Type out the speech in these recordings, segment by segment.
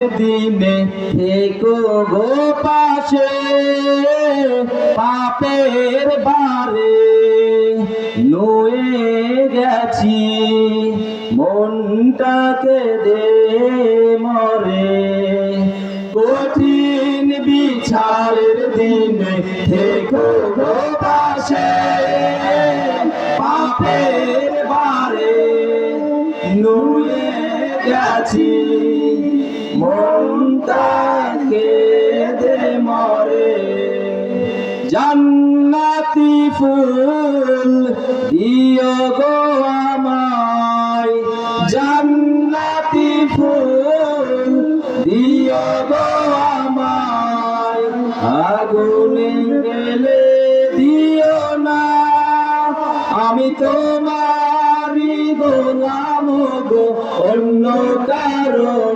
দিনে থেকো গো পাশে, পাপের বারে নয়ে গেছি, মনটাকে দে মরে। কঠিন বিচারের দিনে থেকো গো পাশে, পাপের বারে নুয়ে গেছি। মনটাকে দে মরে। জান্নাতি ফুল দিও গো আমায়। জান্নাতি ফুল দিও গো আমায়। আগুনে গেলে দিও না। আমি তোমারি গোলাম গো, অন্য কারণা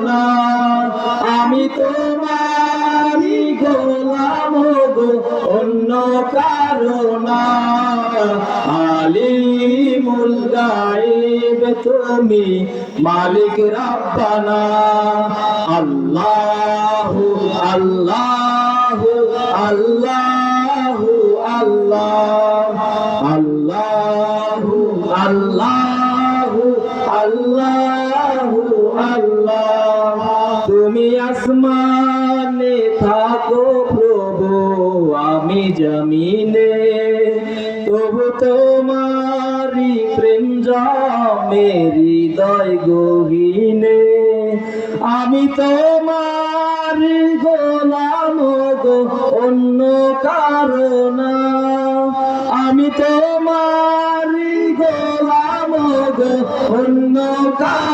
তোমারি গোলাম গো, অন্য কারণা। আলিমুল গায়েব তুমি মালিক রাব্বানা। আল্লাহু আল্লাহু আল্লাহু, আল্লাহ। আল্লাহু আল্লাহু আল্লাহু, আল্লাহ। তুমি আসমানে থাকো প্রভু, আমি জমিনে। তবু তোমারি প্রেম জমে, হৃদয় গহীনে। আমি তোমার গোলাম গো, অন্য কারণা আমি তোমার গোলাম গো, অন্য কারণা